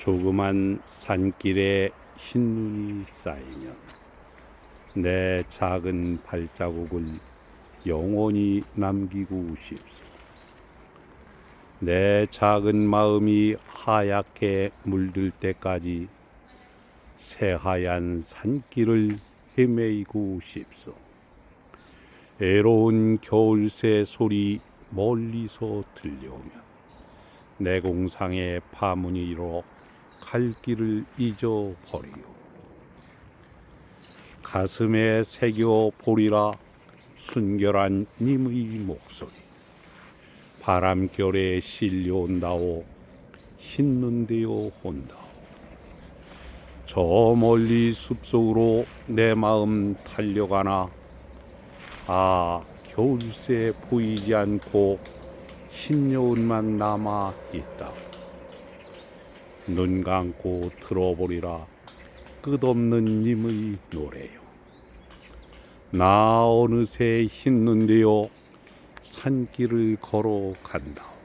조그만 산길에 흰눈이 쌓이면 내 작은 발자국을 영원히 남기고 싶소. 내 작은 마음이 하얗게 물들 때까지 새하얀 산길을 헤매이고 싶소. 애로운 겨울새 소리 멀리서 들려오면 내 공상의 파문이 일어 갈 길을 잊어버리요. 가슴에 새겨 보리라 순결한 님의 목소리. 바람결에 실려온다오 흰눈되어 온다오. 저 멀리 숲속으로 내 마음 달려가나 아 겨울새 보이지 않고 흰 여운만 남아 있다. 눈 감고 들어보리라 끝없는 님의 노래요. 나 어느새 흰 눈 되어 산길을 걸어간다.